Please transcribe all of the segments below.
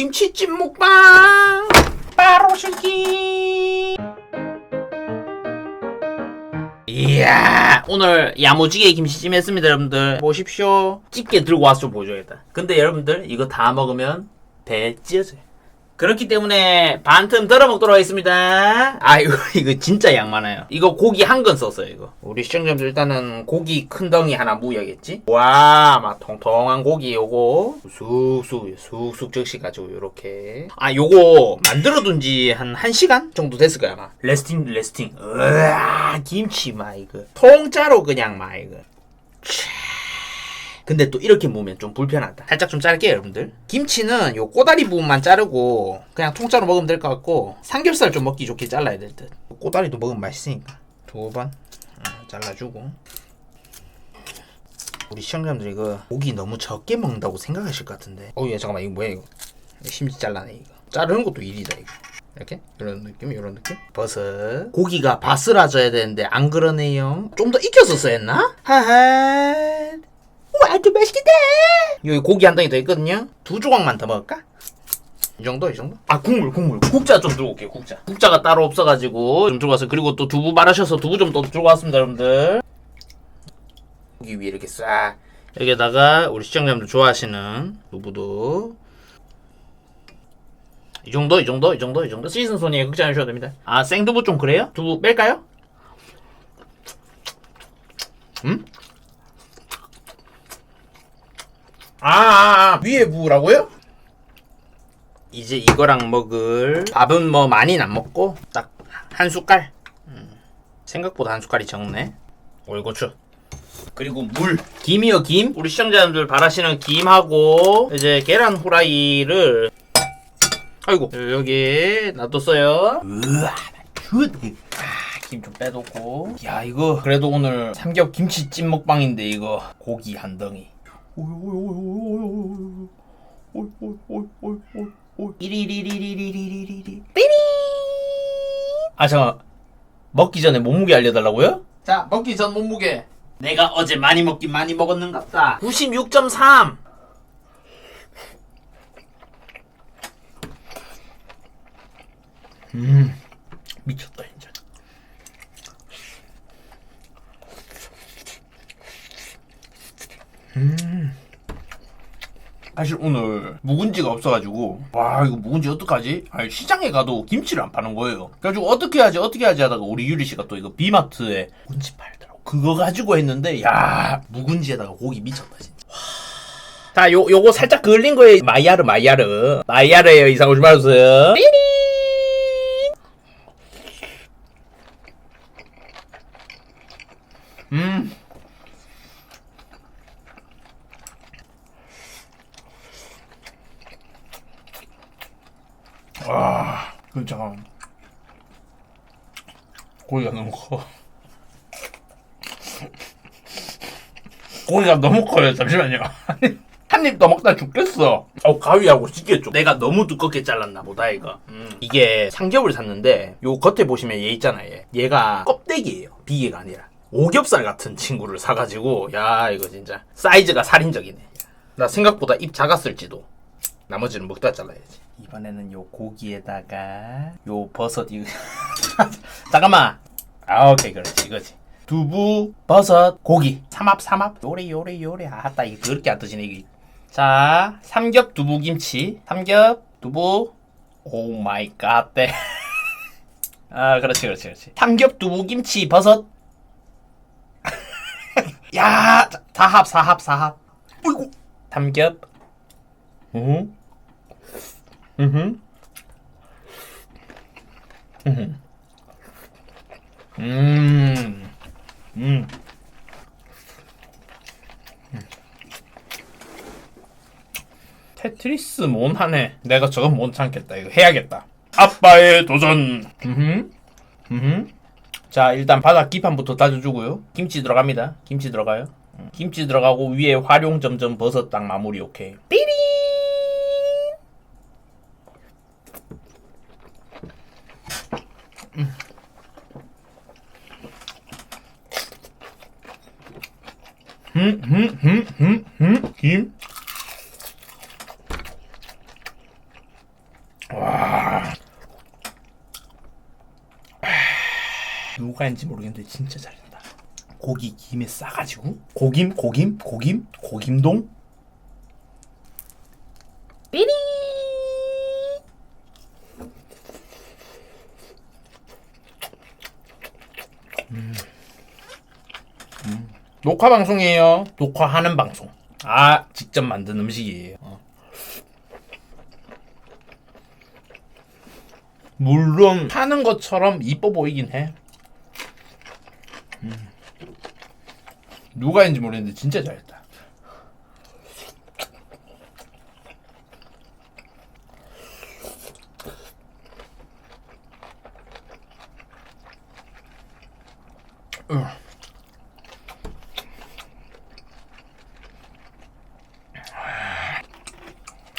김치찜 먹방! 바로 실기! 이야 오늘 야무지게 김치찜 했습니다 여러분들. 보십시오. 집게 들고 와서 좀 보여줘야겠다. 근데 여러분들 이거 다 먹으면 배 찢어져요 그렇기 때문에 반틈 덜어 먹도록 하겠습니다. 아 이거 이거 진짜 양 많아요. 이거 고기 한 건 썼어요 이거. 우리 시청자분들 일단은 고기 큰 덩이 하나 무여야겠지. 와 막 통통한 고기 요거 쑥쑥 쑥쑥 적시 가지고 요렇게. 아 요거 만들어둔 지 한 1시간 정도 됐을 거야 아마. 레스팅 레스팅. 으아 김치 막 이거. 통짜로 그냥 막 이거. 촤. 근데 또 이렇게 모으면 좀 불편하다. 살짝 좀 자를게요, 여러분들. 김치는 요 꼬다리 부분만 자르고 그냥 통짜로 먹으면 될 것 같고 삼겹살 좀 먹기 좋게 잘라야 될 듯. 꼬다리도 먹으면 맛있으니까 두번 음, 잘라주고. 우리 시청자분들 이거 고기 너무 적게 먹는다고 생각하실 것 같은데. 어예 잠깐만 이거 뭐야 이거? 심지 잘라네 이거. 자르는 것도 일이다 이거. 이렇게 이런 느낌 이런 느낌 버섯 고기가 바스라져야 되는데 안 그러네요 좀 더 익혀서 써야 했나 하하 와, 아주 맛있겠다. 여기 고기 한 덩이 더 있거든요. 두 조각만 더 먹을까? 이 정도, 이 정도? 아, 국물, 국물. 국자 좀 들고 올게요, 국자. 국자가 따로 없어가지고 좀 들고 왔어요. 그리고 또 두부 말하셔서 두부 좀또 들고 왔습니다, 여러분들. 고기 위에 이렇게 싹. 여기에다가 우리 시청자분들 좋아하시는 두부도. 이 정도, 이 정도, 이 정도, 이 정도. 시즌 걱정 안 하셔도 됩니다. 아, 생두부 좀 그래요? 두부 뺄까요? 음? 아, 아, 아, 위에 부으라고요? 이제 이거랑 먹을 밥은 뭐 많이는 안 먹고 딱 한 숟갈. 음, 생각보다 한 숟갈이 적네. 올고추. 그리고 물. 김이요 김. 우리 시청자분들 바라시는 김하고 이제 계란 후라이를 아이고 여기 놔뒀어요. 굿. 아, 김 좀 빼놓고. 야 이거 그래도 오늘 삼겹 김치찜 먹방인데 이거 고기 한 덩이. 이리리리리리리리리 삐리 아 잠깐 먹기 전에 몸무게 알려달라고요? 자 먹기 전 몸무게 내가 어제 많이 먹긴 많이 먹었는갑다 96.3 음 미쳤다 진짜 사실 오늘 묵은지가 없어가지고 와 이거 묵은지 어떡하지? 아니 시장에 가도 김치를 안 파는 거예요 그래가지고 어떻게 하지 어떻게 하지 하다가 우리 유리 씨가 또 이거 비마트에 묵은지 팔더라고 그거 가지고 했는데 야 묵은지에다가 고기 미쳤다 진짜 자, 요, 요거 살짝 그을린 거에 마이야르, 마이야르. 마이야르에요. 이상 오지 말아주세요. 삐리! 음. 아, 그 잠깐. 고기가 너무 커. 고기가 너무 커요. 잠시만요. 한 입 더 먹다 죽겠어. 어, 가위하고 씻겠죠. 내가 너무 두껍게 잘랐나 보다, 이거. 음. 이게 삼겹을 샀는데, 요 겉에 보시면 얘 있잖아, 얘. 얘가 껍데기예요. 비계가 아니라. 오겹살 같은 친구를 사가지고, 야, 이거 진짜. 사이즈가 살인적이네. 나 생각보다 입 작았을지도. 나머지는 먹다 잘라야지. 이번에는 요 고기에다가, 요 버섯, 이 잠깐만. 아, 오케이, 그렇지, 이거지. 두부, 버섯, 고기. 삼합, 삼합. 요래, 요래, 요래. 아따, 이게 그렇게 안 뜨지네, 이게. 자, 삼겹 두부 김치. 삼겹, 두부. 오 마이 갓, 네. 아, 그렇지, 그렇지, 그렇지. 삼겹 두부 김치, 버섯. 야, 자, 사합, 사합, 사합. 삼겹. 음. 음. 음. 테트리스 몬하네. 내가 저건 못 참겠다. 이거 해야겠다. 아빠의 도전. 자, 일단 바닥 기판부터 다져주고요. 김치 들어갑니다. 김치 들어가요. 음, 김치 들어가고 위에 활용 점점 버섯 딱 마무리 오케이. 삐 음, 음, 음, 음, 음, 김. 와. 누가인지 모르겠는데 진짜 잘한다. 고기 김에 싸가지고 고김 고김 고김 고김동 녹화 방송이에요. 녹화하는 방송. 아 직접 만든 음식이에요. 어. 물론 하는 것처럼 이뻐 보이긴 해. 음. 누가인지 모르겠는데 진짜 잘했다.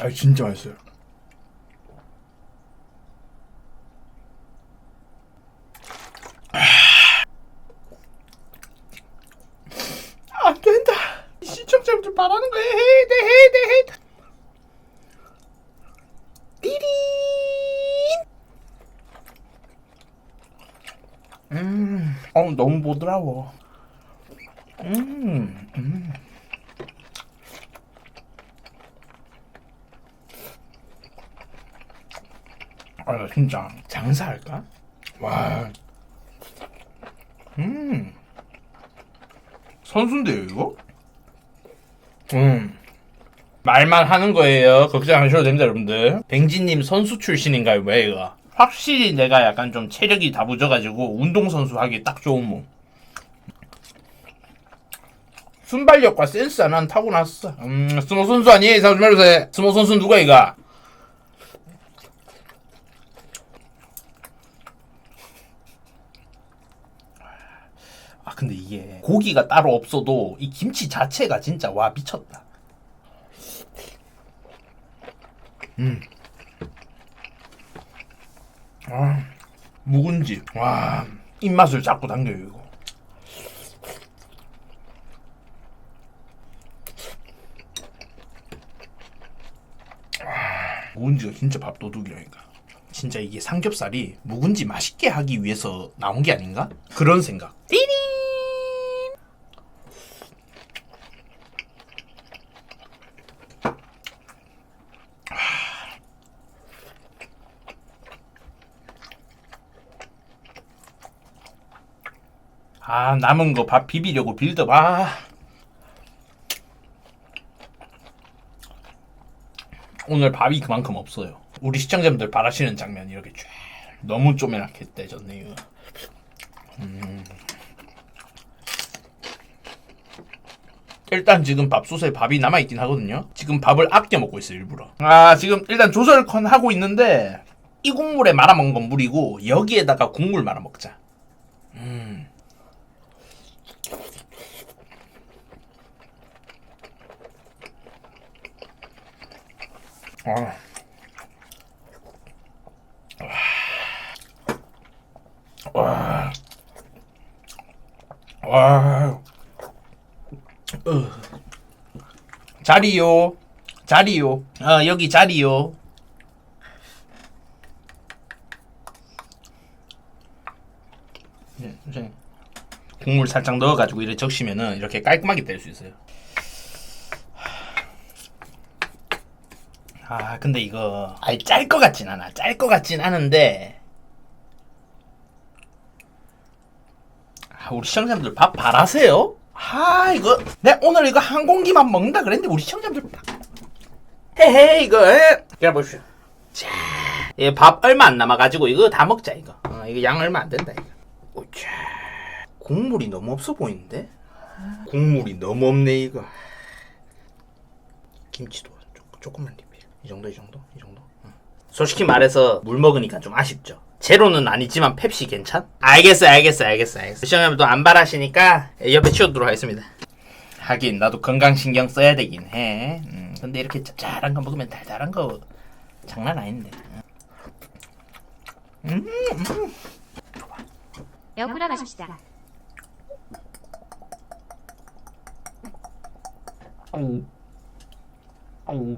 아 진짜 맛있어요. 안 된다. 시청자분들 바라는 거 해야 돼, 해야 돼, 해야 돼. 띠리. 음, 어 너무 보드라워. 음, 음. 아, 나 진짜 장사할까? 와. 음. 선수인데요, 이거? 음. 말만 하는 거예요. 걱정 안 하셔도 됩니다, 여러분들. 뱅지님 선수 출신인가요, 왜 이거? 확실히 내가 약간 좀 체력이 다 부져가지고 운동선수 하기 딱 좋은 몸. 순발력과 센스 하나는 타고났어. 음, 스모 선수 아니에요, 이사 좀 해주세요. 스모 선수 누가 이가? 근데 이게 고기가 따로 없어도 이 김치 자체가 진짜 와 미쳤다. 음. 아 묵은지 와 입맛을 자꾸 당겨요 이거. 아, 묵은지가 진짜 밥도둑이라니까. 진짜 이게 삼겹살이 묵은지 맛있게 하기 위해서 나온 게 아닌가? 그런 생각. 띠리. 아 남은 거 밥 비비려고 빌더 봐. 오늘 밥이 그만큼 없어요. 우리 시청자분들 바라시는 장면 이렇게 쫙 너무 쪼매랗게 떼졌네요. 음. 일단 지금 밥솥에 밥이 남아있긴 하거든요. 지금 밥을 아껴 먹고 있어요, 일부러. 아, 지금 일단 조절컨 하고 있는데, 이 국물에 말아먹은 건 물이고, 여기에다가 국물 말아먹자. 음. 아. 와. 와. 으. 자리요. 자리요. 어, 여기 자리요. 네. 국물 살짝 넣어가지고 이렇게 적시면은 이렇게 깔끔하게 뗄 수 있어요. 아, 근데 이거 아니 짤것 같진 않아. 짤 것 같진 않은데. 아, 우리 시청자분들 밥 바라세요? 아 이거 내 오늘 이거 한 공기만 먹는다 그랬는데 우리 시청자분들 밥. 헤헤 이거 에? 자 보시오. 자, 예, 밥 얼마 안 남아가지고 이거 다 먹자 이거. 어, 이거 양 얼마 안 된다 이거. 오차 국물이 너무 없어 보이는데? 국물이 너무 없네 이거. 김치도 조, 조금만 리필 이 정도 이 정도 이 정도. 응. 솔직히 말해서 물 먹으니까 좀 아쉽죠. 제로는 아니지만 펩시 괜찮? 알겠어요 알겠어요 알겠어요 알겠어요. 시청자분도 안 바라시니까 옆에 치워두도록 하겠습니다. 하긴 나도 건강 신경 써야 되긴 해. 음, 근데 이렇게 짭짤한 거 먹으면 달달한 거 장난 아닌데. 에어쿠라 마십시다. 아우 아우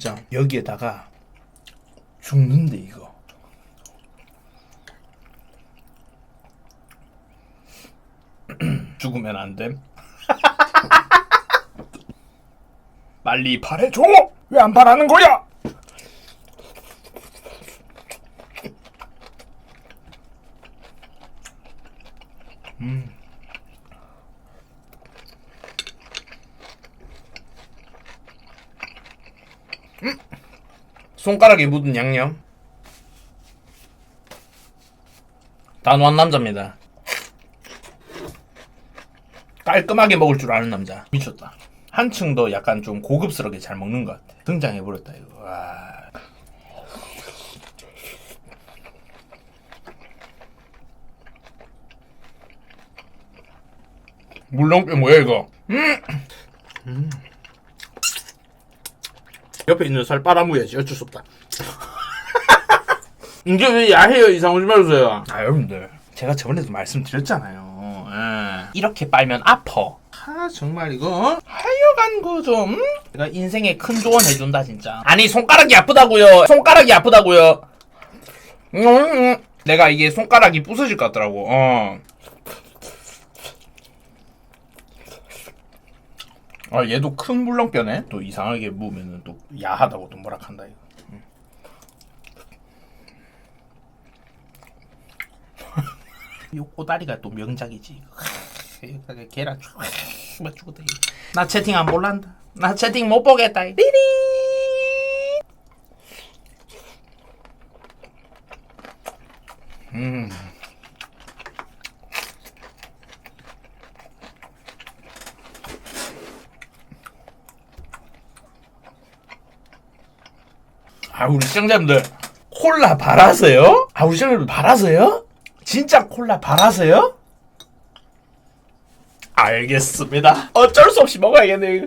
진짜 여기에다가 죽는데 이거. 죽으면 안 됨. 빨리 발해줘! 왜안 발하는 거야? 손가락에 묻은 양념. 단호한 남자입니다. 깔끔하게 먹을 줄 아는 남자. 미쳤다. 한층 더 약간 좀 고급스럽게 잘 먹는 것 같아. 등장해버렸다, 이거. 와. 물렁뼈 뭐야, 이거? 음! 음. 옆에 있는 살 빨아무야지. 어쩔 수 없다. 이게 왜 야해요? 이상 오지 말으세요. 아, 여러분들. 제가 저번에도 말씀드렸잖아요. 예. 이렇게 빨면 아퍼. 아, 정말 이거 하여간 그좀 내가 인생에 큰 조언 해준다 진짜. 아니 손가락이 아프다고요. 손가락이 아프다고요. 음, 음. 내가 이게 손가락이 부서질 것 같더라고. 어. 아 얘도 큰 물렁뼈네. 또 이상하게 무면은 또 야하다고 또 뭐라 한다 이거. 음. 요 꼬다리가 또 명작이지. 계란 쭉 맞추고다. 나 채팅 안 볼란다. 나 채팅 못 보겠다. 리리. 음. 아 우리 시청자분들 콜라 바라세요? 아 우리 시청자분들 바라세요? 진짜 콜라 바라세요? 알겠습니다. 어쩔 수 없이 먹어야겠네. 이거.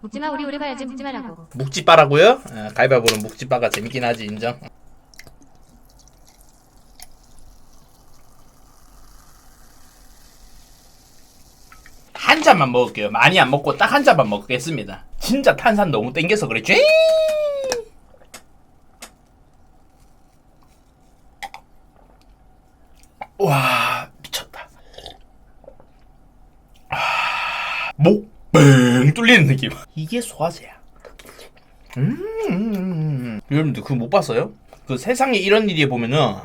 묵지마 우리 오래 가야지 묵지마라고 묵지바라고요? 아, 가위바위보는 묵지바가 재밌긴 하지 인정. 한 잔만 먹을게요. 많이 안 먹고 딱 한 잔만 먹겠습니다. 진짜 탄산 너무 땡겨서 그랬지? 와 미쳤다. 아, 목뺑 뚫리는 느낌. 이게 소화제야. 음. 여러분들 그거 못 봤어요? 그 세상에 이런 일이 보면은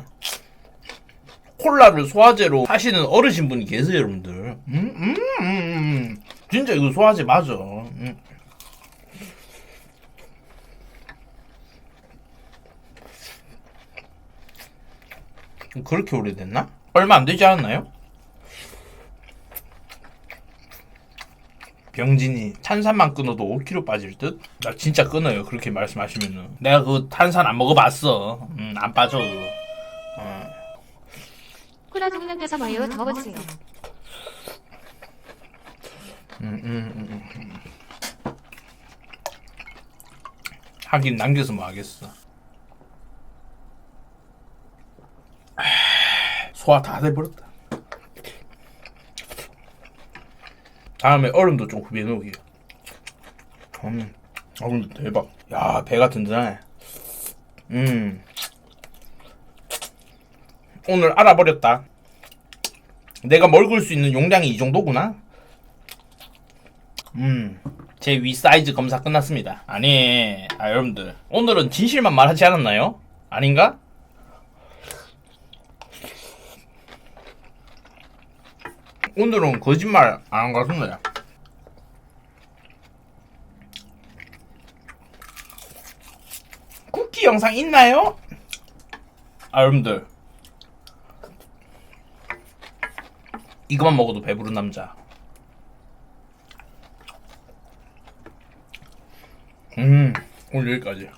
콜라를 소화제로 하시는 어르신 분이 계세요, 여러분들. 음, 음, 음, 음. 진짜 이거 소화제 맞아. 음. 그렇게 오래됐나? 얼마 안 되지 않았나요? 병진이 탄산만 끊어도 5kg 빠질 듯? 나 진짜 끊어요 그렇게 말씀하시면은 내가 그 탄산 안 먹어봤어 음, 안 빠져 그거 어. 콜라 종류 껴서 뭐예요 더 먹어주세요 음, 음, 음, 음. 하긴 남겨서 뭐 하겠어. 아, 소화 다 돼버렸다. 다음에 얼음도 좀 구비해 놓을게요. 음, 아 근데 대박. 야 배가 든든하네. 음. 오늘 알아버렸다. 내가 먹을 수 있는 용량이 이 정도구나 음, 제 위 사이즈 검사 끝났습니다. 아니, 아, 여러분들. 오늘은 진실만 말하지 않았나요? 아닌가? 오늘은 거짓말 안 한 것 같은데. 쿠키 영상 있나요? 아, 여러분들. 이거만 먹어도 배부른 남자. 음, 오늘 여기까지.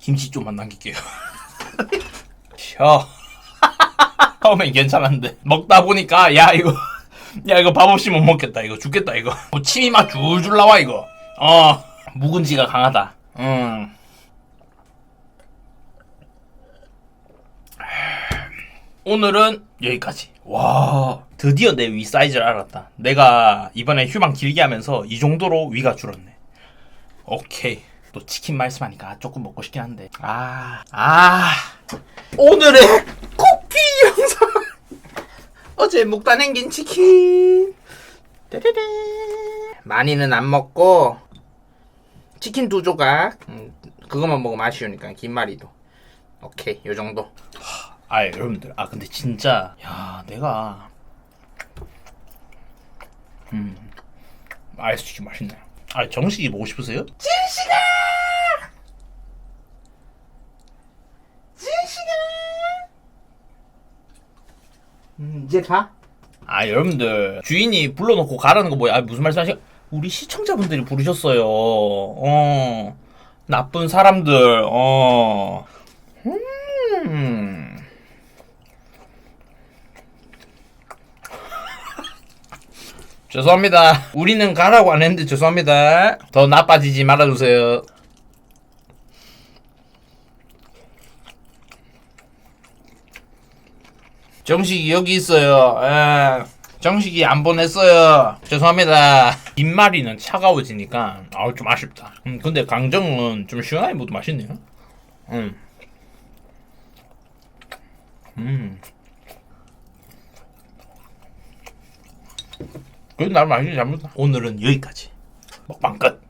김치 좀만 남길게요. 혀. 처음엔 괜찮은데. 먹다 보니까 야 이거. 야 이거 밥 없이 못 먹겠다 이거. 죽겠다 이거. 뭐 침이 막 줄줄 나와 이거. 어. 묵은지가 강하다. 음. 오늘은 여기까지. 와. 드디어 내 위 사이즈를 알았다. 내가 이번에 휴방 길게 하면서 이 정도로 위가 줄었네. 오케이. 또 치킨 말씀하니까 조금 먹고 싶긴 한데. 아 아. 오늘의 쿠키 영상. 어제 묵다 남긴 치킨. 떼레레. 많이는 안 먹고 치킨 두 조각. 음, 그것만 먹으면 아쉬우니까 김말이도. 오케이 요 정도. 아 여러분들. 아 근데 진짜 야 내가 음 아이스치킨 맛있네 아 정식이 먹고 싶으세요? 진식아 진식아 음, 이제 가? 아 여러분들 주인이 불러놓고 가라는 거 뭐야? 아, 무슨 말씀하시? 우리 시청자분들이 부르셨어요. 어 나쁜 사람들. 어. 죄송합니다. 우리는 가라고 안 했는데 죄송합니다. 더 나빠지지 말아주세요. 정식이 여기 있어요. 예. 정식이 안 보냈어요. 죄송합니다. 입마리는 차가워지니까 아우 좀 아쉽다. 음, 근데 강정은 좀 시원하게 먹도 맛있네요. 음. 음. 그래도 나름 맛있게 잘 먹다. 오늘은 여기까지. 먹방 끝.